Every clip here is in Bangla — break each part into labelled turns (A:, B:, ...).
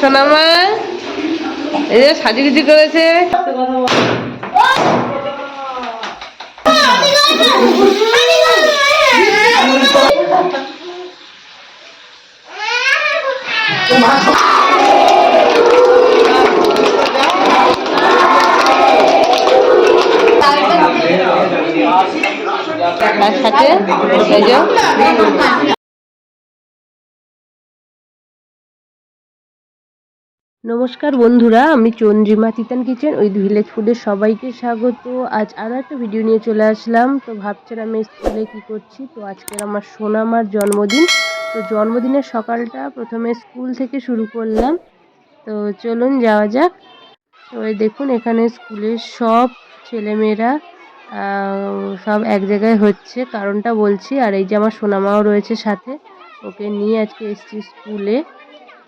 A: সোনামা এই যে সাজুগুজি করেছে। তার সাথে নমস্কার বন্ধুরা, আমি Chandrima Titan kitchen with village ফুডের সবাইকে স্বাগত। আজ আরও একটা ভিডিও নিয়ে চলে আসলাম। তো ভাবছেন আমি স্কুলে কি করছি? তো আজকের আমার সোনামার জন্মদিন। তো জন্মদিনের সকালটা প্রথমে স্কুল থেকে শুরু করলাম। তো চলুন যাওয়া যাক। তো দেখুন, এখানে স্কুলের সব ছেলেমেয়েরা সব এক জায়গায় হচ্ছে। কারণটা বলছি, আর এই যে আমার সোনামাও রয়েছে সাথে। ওকে নিয়ে আজকে এসেছি স্কুলে।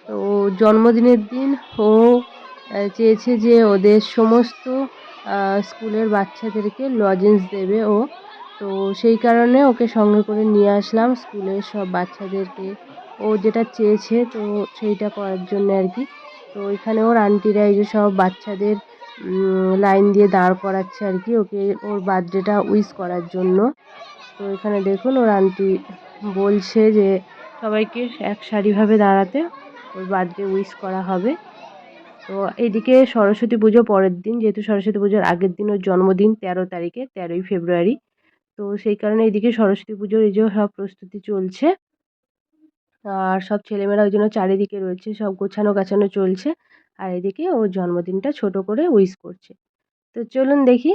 A: তো জন্মদিনের দিন ও চেয়েছে যে ওদের সমস্ত স্কুলের বাচ্চাদেরকে লজেন্স দেবে ও। তো সেই কারণে ওকে সঙ্গে করে নিয়ে আসলাম স্কুলের সব বাচ্চাদেরকে। ও যেটা চেয়েছে তো সেইটা করার জন্য আর কি। তো এখানে ওর আন্টিরা এই যে সব বাচ্চাদের লাইন দিয়ে দাঁড় করাচ্ছে আর কি ওকে, ওর বার্থডেটা উইশ করার জন্য। তো এখানে দেখুন ওর আন্টি বলছে যে সবাইকে এক সারিভাবে দাঁড়াতে ওর বার্থডে উইশ করা হবে। তো এদিকে সরস্বতী পুজো পরের দিন, যেহেতু সরস্বতী পুজোর আগের দিন, ওর জন্মদিন তেরো তারিখে, তেরোই ফেব্রুয়ারি। তো সেই কারণে এইদিকে সরস্বতী পুজোর এই যে সব প্রস্তুতি চলছে, আর সব ছেলেমেয়েরা ওই জন্য চারিদিকে রয়েছে, সব গোছানো গাছানো চলছে, আর এদিকে ওর জন্মদিনটা ছোট করে উইশ করছে। তো চলুন দেখি।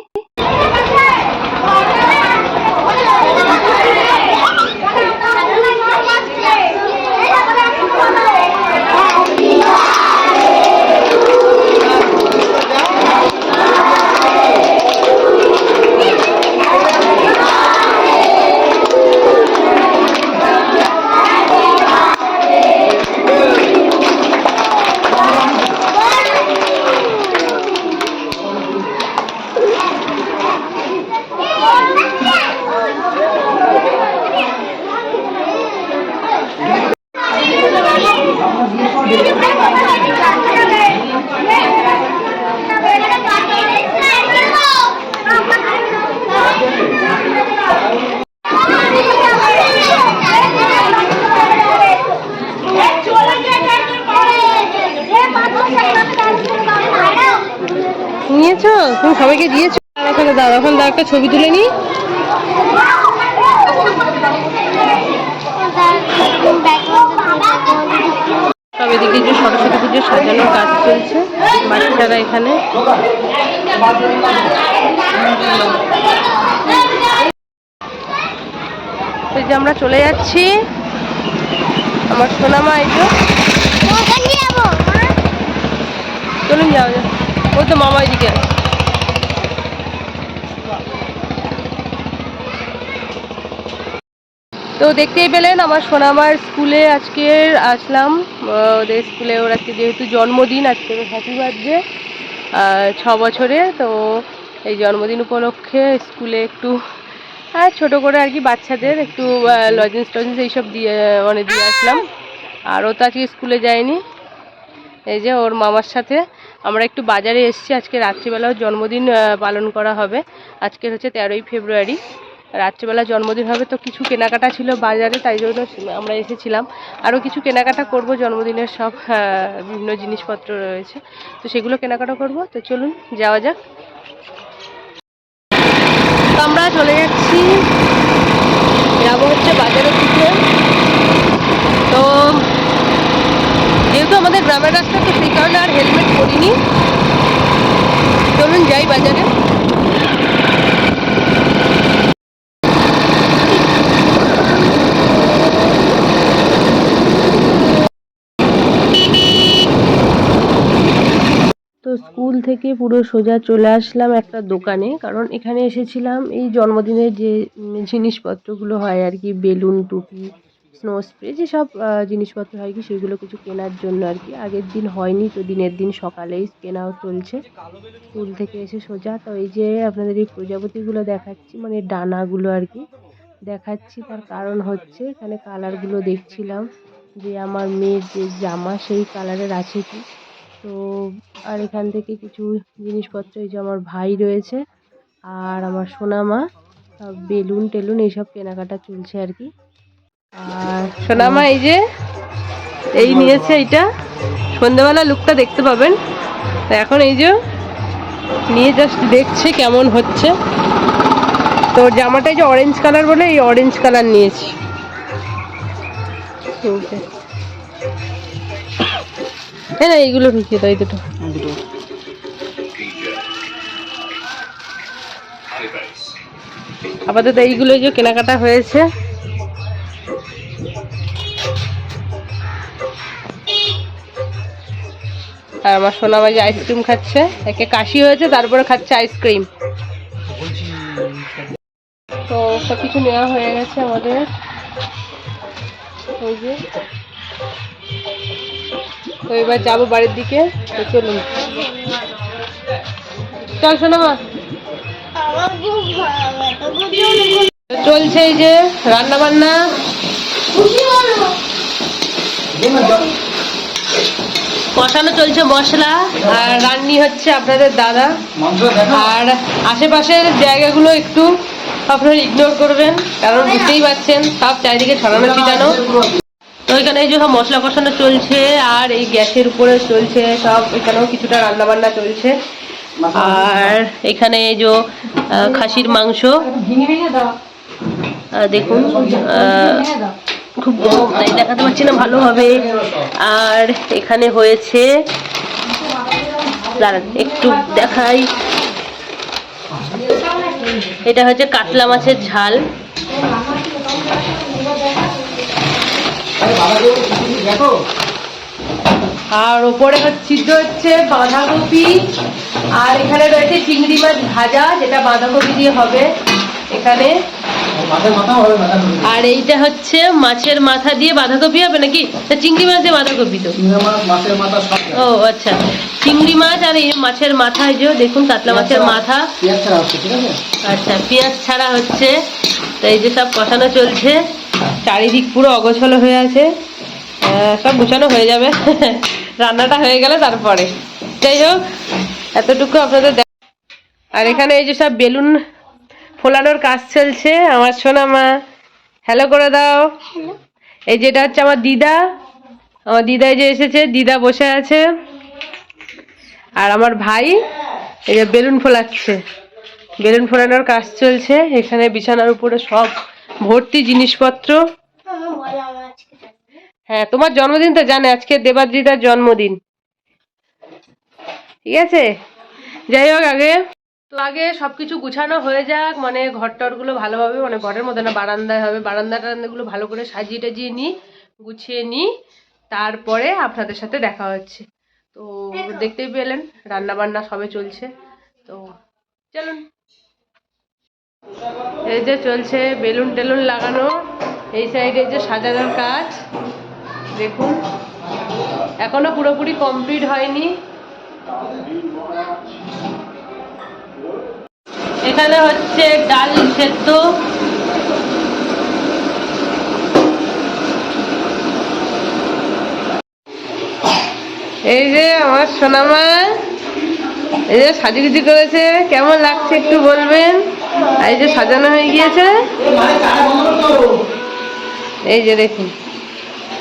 A: ছবি তুলে নি সব এদিকে যে সরস্বতী পুজো সাজানোর কাজ চলছে বাচ্চারা এখানে। এই যে আমরা চলে যাচ্ছি। আমার সোনামা এই যে। চলুন যাও যাও ওই তো মামা এদিকে আছে। তো দেখতেই পেলেন আমার সোনামার স্কুলে আজকে আসলাম। ওদের স্কুলে ওর আজকে যেহেতু জন্মদিন, আজকে হ্যাপি বার্থডে ছ বছরে। তো এই জন্মদিন উপলক্ষে স্কুলে একটু হ্যাঁ ছোটো করে আর কি বাচ্চাদের একটু লজেন্স টজেন্স এইসব দিয়ে মানে দিয়ে আসলাম। আর ও তো আজকে স্কুলে যায়নি। এই যে ওর মামার সাথে আমরা একটু বাজারে এসেছি। আজকে রাত্রিবেলাও জন্মদিন পালন করা হবে। আজকের হচ্ছে তেরোই ফেব্রুয়ারি। রাত্রিবেলা জন্মদিন হবে তো কিছু কেনাকাটা ছিল বাজারে, তাই জন্য আমরা এসেছিলাম। আরও কিছু কেনাকাটা করব, জন্মদিনের সব বিভিন্ন জিনিসপত্র রয়েছে। তো সেগুলো কেনাকাটা করব। তো চলুন, যাওয়া যাক। তো আমরা চলে যাচ্ছি যাব হচ্ছে বাজারের দিকে। তো যেহেতু আমাদের গ্রামের রাস্তা, তো সেই কারণে আর হেলমেট পরিনি। চলুন যাই বাজারে। তো স্কুল থেকে পুরো সোজা চলে আসলাম একটা দোকানে। কারণ এখানে এসেছিলাম এই জন্মদিনের যে জিনিসপত্রগুলো হয় আর কি, বেলুন, টুপি স্নো স্প্রে যেসব জিনিসপত্র হয় কি, সেগুলো কিছু কেনার জন্য আর কি। আগের দিন হয়নি তো দিনের দিন সকালেই কেনাও চলছে। স্কুল থেকে এসে সোজা, তো এই যে আপনাদের এই প্রজাপতিগুলো দেখাচ্ছি মানে ডানাগুলো আর কি, দেখাচ্ছি। তার কারণ হচ্ছে এখানে কালারগুলো দেখছিলাম, যে আমার মেয়ের যে জামা সেই কালারের আছে কি। তো আর এখান থেকে কিছু জিনিসপত্র এই যে আমার ভাই রয়েছে আর আমার সোনা সোনামা বেলুন টেলুন এইসব কেনাকাটা চলছে আর কি। আর সোনামা এই যে এই নিয়েছে এইটা। সন্ধ্যেবেলা লুকটা দেখতে পাবেন। তো এখন এই যে নিয়ে জাস্ট দেখছে কেমন হচ্ছে। তো জামাটা এই যে অরেঞ্জ কালার বলে এই অরেঞ্জ কালার নিয়েছি। এই যে। হ্যাঁ না এইগুলো ঢুকিয়ে দাও এই দুটো। আপাতত এইগুলো যে কেনাকাটা হয়েছে। আর আমার সোনা মাঝে আইসক্রিম খাচ্ছে। একে কাশি হয়েছে তারপরে খাচ্ছে আইসক্রিম। তো সব কিছু নেওয়া হয়ে গেছে আমাদের। ওই যে। তো এবার যাব বাড়ির দিকে, তো চলুন। চল শোনা চলছে এই যে রান্না বান্না কষানো চলছে মশলা, আর রান্নি হচ্ছে আপনাদের দাদা। আর আশেপাশের জায়গাগুলো একটু আপনারা ইগনোর করবেন, কারণ বুঝতেই পারছেন, সব চারিদিকে ছড়ানো ছিটানো তো এখানে এই যে সব মশলা কষানো চলছে, আর এই গ্যাসের উপরে চলছে সব, এখানেও কিছুটা রান্না বান্না চলছে। আর এখানে এই যে খাসির মাংস। দেখুন খুব তাই দেখাতে পারছি না ভালোভাবে। আর এখানে হয়েছে একটু দেখাই। এটা হচ্ছে কাতলা মাছের ঝাল। আর ওপরে হচ্ছে সিদ্ধ হচ্ছে বাঁধাকপি। আর এখানে রয়েছে চিংড়ি মাছ ভাজা যেটা বাঁধাকপি দিয়ে হবে এখানে। আর এইটা হচ্ছে মাছের মাথা দিয়ে বাঁধাকপি হবে নাকি? চিংড়ি মাছ দিয়ে বাঁধাকপি তো।
B: মাছের মাথা সব
A: ও আচ্ছা। চিংড়ি মাছ আর এই মাছের মাথা যে দেখুন কাতলা মাছের মাথা। আচ্ছা পেঁয়াজ ছাড়া হচ্ছে। তো এই যে সব কষানো চলছে। চারিদিক পুরো অগোছলো হয়ে আছে। সব গুছানো হয়ে যাবে। রান্নাটা হয়ে গেলে তারপরে। যাই হোক, এতটুকু আপনাদের আর এখানে এই যে সব বেলুন ফোলানোর কাজ চলছে। আমার সোনা মা হ্যালো করে দাও। এই যেটা হচ্ছে আমার দিদা। আমার দিদা যে এসেছে, দিদা বসে আছে। আর আমার ভাই এই যে বেলুন ফোলাচ্ছে। বেলুন ফোলানোর কাজ চলছে। এখানে বিছানার উপরে সব ভর্তি জিনিসপত্র? হ্যাঁ তোমার জন্মদিন তো জানে আজকে দেবাদ্রিতার জন্মদিন। ঠিক আছে? যাই হোক আগে। তো আগে সবকিছু গুছানো হয়ে যাক মানে ঘর টরগুলো ভালোভাবে মানে ঘরের মধ্যে না বারান্দায় হবে। বারান্দা টারান্দাগুলো ভালো করে সাজিয়ে টাজিয়ে নিই গুছিয়ে নিই। তারপরে আপনাদের সাথে দেখা হচ্ছে। তো দেখতেই পেলেন রান্না বান্না সবে চলছে। তো চলুন। এই যে চলছে বেলুন টেলুন লাগানো। এই সাইডে যে সাজানোর কাজ, দেখুন। এখনও পুরোপুরি কমপ্লিট হয়নি। এখানে হচ্ছে ডাল সেদ্ধ। এই যে আমার সোনামা, এই যে সাজুগুজি করেছে, কেমন লাগছে একটু বলবেন? এই যে সাজানো হয়ে গিয়েছে। এই যে দেখুন।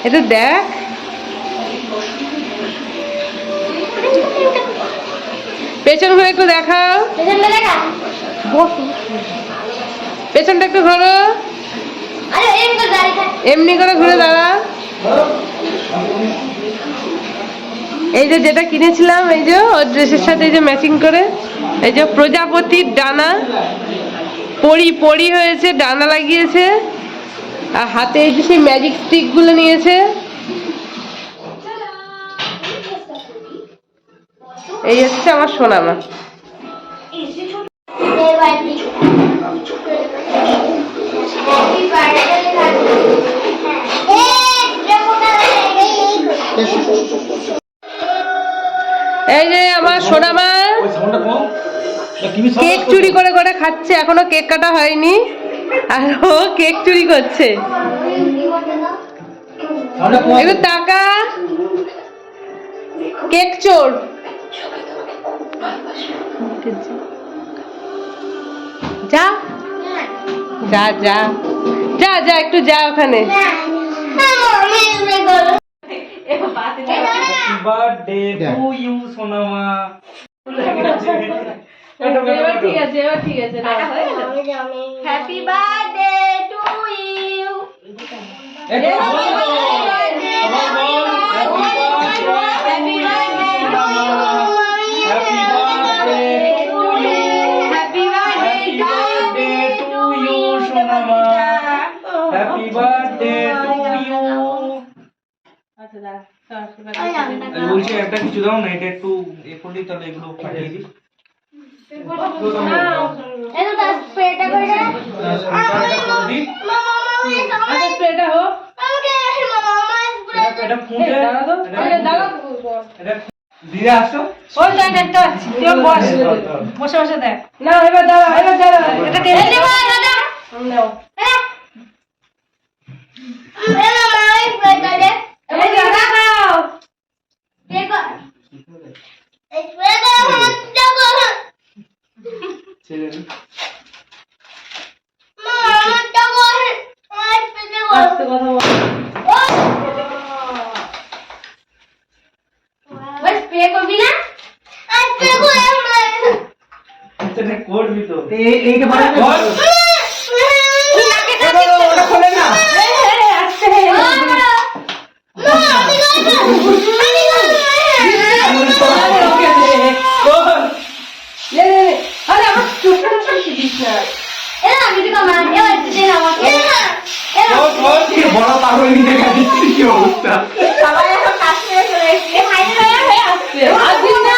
A: এটা দেখ। পেছন ঘুরে একটু দেখাও। পেছনটা একটু ঘোরো। এমনি করে ঘুরে দাঁড়া এই যে যেটা কিনেছিলাম, এই যে ওর ড্রেসের সাথে এই যে ম্যাচিং করে, এই যে প্রজাপতির ডানা। পরি পরি হয়েছে, ডানা লাগিয়েছে, আর হাতে যে সেই ম্যাজিক স্টিকগুলো নিয়েছে। এই হচ্ছে আমার সোনামা। এই যে আমার সোনামা। কেক চুরি করে করে খাচ্ছে এখনও কেক কাটা হয়নি আর ও কেক চুরি করছে। একটু টাকা কেক চোর। যা যা যা যা যা একটু যা ওখানে।
C: বার্থডে টু ইউ সোনামা।
A: ঠিক আছে এবার ঠিক আছে
D: হ্যাপি বার্থডে টু ইউ
B: একটু বল তো। সবাই বল happy birthday happy birthday to you
D: happy
B: happy birthday to you সোনামা হ্যাপি বার্থডে টু ইউ
A: আচ্ছা দাঁড়া
C: বলছি একটা কিছু দাও না এটা একটু এ করলি তাহলে এগুলো পাঠিয়ে দিই। দিয়ে আসো
A: ওই দেখ একটা তুই বস বসে বসে দেখ। না এবার দাঁড়া এবার দাঁড়া এটা
D: দাদা।
A: নাও
D: এই মামা স্প্রেটা দে
A: এই দাদা খাও
D: দেখো স্প্রেটা আমার দেখো
C: ছেড়ে দিই।
D: মামা আমার দেখো আমার স্প্রেটা
A: আস্তে কথা বল
D: ওই স্প্রে করবি না স্প্রে করে আমরা
C: এটা করবি তো
B: এইটা মানে বল
D: নাকে কাটে
B: ওটা খোলে না
C: কর।
A: লে লে লে আরে আমার চোখটা তো দিস না
C: কর, কর।
B: বড় পাগল নিয়ে গেছে কি অবস্থা
A: আর দিস না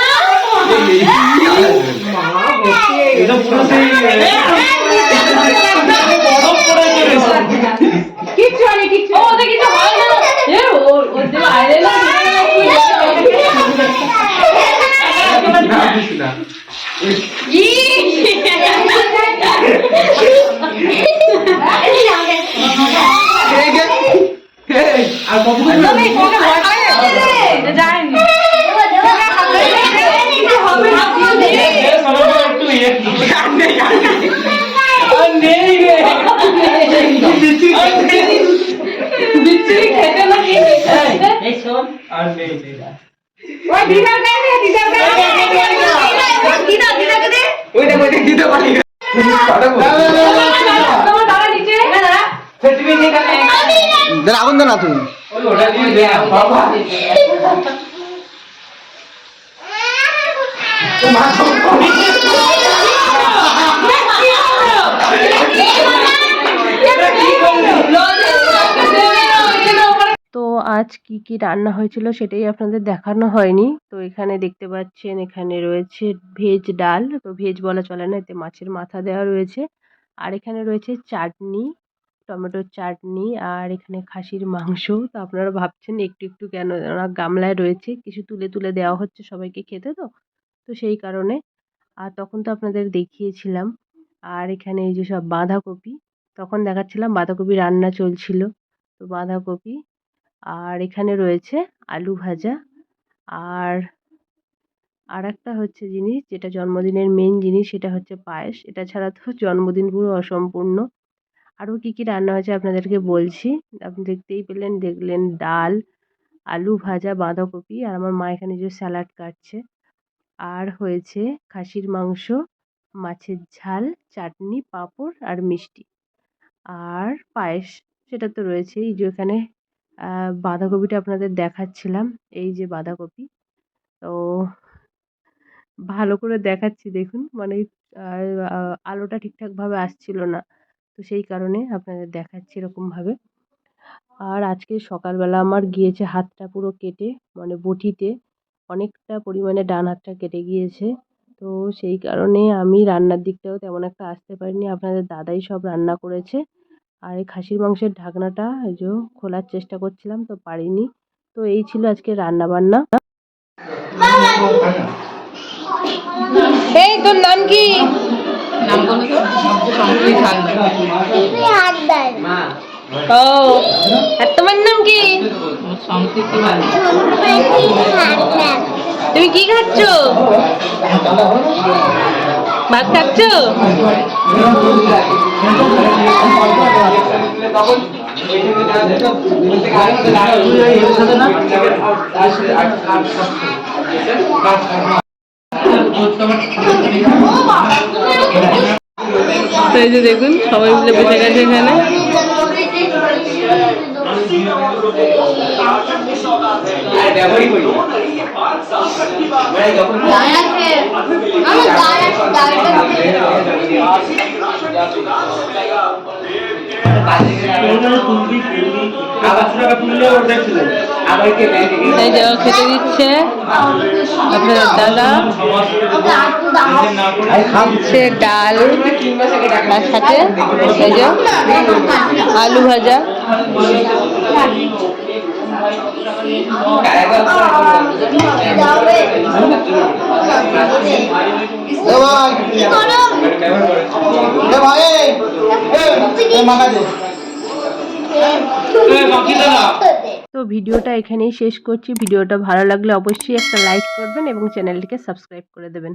C: এটা পুরো সেই বরফ পড়ে গেছে।
A: কিচ্ছু হয়নি কিচ্ছু ও ওদের কিছু হয় না এ ও ওর দেব আইলে না
B: না কিছু না এই আর কত
A: তুমি কোনে ভয় পাই এটা যায়নি হবে না
C: এ, সোনামা একটু ইয়ে আর নেই রে আর নেই।
A: বিচ্ছিরি খেতে না কি
C: আর নেই।
A: ওই দিদার কাছে দিদার কাছে দিদা দিদাকে দে
B: ওইটা ওইটা
A: নিচে
E: দাঁড়া আগুন দে না
C: দে না, বাবা
A: তো আজ কি কি রান্না হয়েছিল সেটাই আপনাদের দেখানো হয়নি। তো এখানে দেখতে পাচ্ছেন, এখানে রয়েছে ভেজ ডাল। তো ভেজ বলা চলে না, এতে মাছের মাথা দেওয়া রয়েছে। আর এখানে রয়েছে চাটনি, টমেটোর চাটনি আর এখানে খাসির মাংস। তো আপনারা ভাবছেন একটু একটু কেন গামলায় রয়েছে, কিছু তুলে তুলে দেওয়া হচ্ছে সবাইকে খেতে তো? তো সেই কারণে। আর তখন তো আপনাদের দেখিয়েছিলাম। আর এখানে এই যে সব বাঁধাকপি, তখন দেখাচ্ছিলাম বাঁধাকপি রান্না চলছিল। তো বাঁধাকপি আর এখানে রয়েছে আলু ভাজা। আর আর একটা হচ্ছে জিনিস যেটা জন্মদিনের মেন জিনিস সেটা হচ্ছে পায়েস। এটা ছাড়া তো জন্মদিন পুরো অসম্পূর্ণ। আরও কী কী রান্না হয়েছে আপনাদেরকে বলছি। আপনি দেখতেই পেলেন, দেখলেন ডাল, আলু ভাজা, বাঁধাকপি আর আমার মা এখানে যে স্যালাড কাটছে। আর হয়েছে খাসির মাংস, মাছের ঝাল, চাটনি, পাঁপড় আর মিষ্টি। আর পায়েস সেটা তো রয়েছেই। যে এখানে বাঁধাকপিটা আপনাদের দেখাচ্ছিলাম, এই যে বাঁধাকপি। তো ভালো করে দেখাচ্ছি দেখুন মানে আলোটা ঠিকঠাকভাবে আসছিল না। তো সেই কারণে আপনাদের দেখাচ্ছি এরকমভাবে। আর আজকে সকালবেলা আমার গিয়েছে, হাতটা পুরো কেটে মানে বটিতে অনেকটা পরিমাণে ডান হাতটা কেটে গিয়েছে। তো সেই কারণে আমি রান্নার দিকটাও তেমন একটা আসতে পারিনি। আপনাদের দাদাই সব রান্না করেছে। আর এই খাসির মাংসের ঢাকনাটা এই যে খোলার চেষ্টা করছিলাম তো পারিনি। তো এই ছিল আজকে রান্না বান্না এই তোর নাম কি? ও আর তোমার নাম কি? তুমি কি খাচ্ছ? ভাত তো এই যে দেখুন সবাই মিলে বসে গেছে এখানে।
B: ব্যবহারই করি না। মানে যখন
D: আমার গায়ে আছে গায়ে
C: পাঁচশো টাকা তুললে ওর দেখছিল
B: আবার কে ব্যাংকে গিয়ে
A: এই যে খেতে দিচ্ছে আপনার দাদা সে ডাল তার সাথে আলু ভাজা তো ভিডিওটা এখানেই শেষ করছি। ভিডিওটা ভালো লাগলে অবশ্যই একটা লাইক করবেন এবং চ্যানেলটিকে সাবস্ক্রাইব করে দেবেন।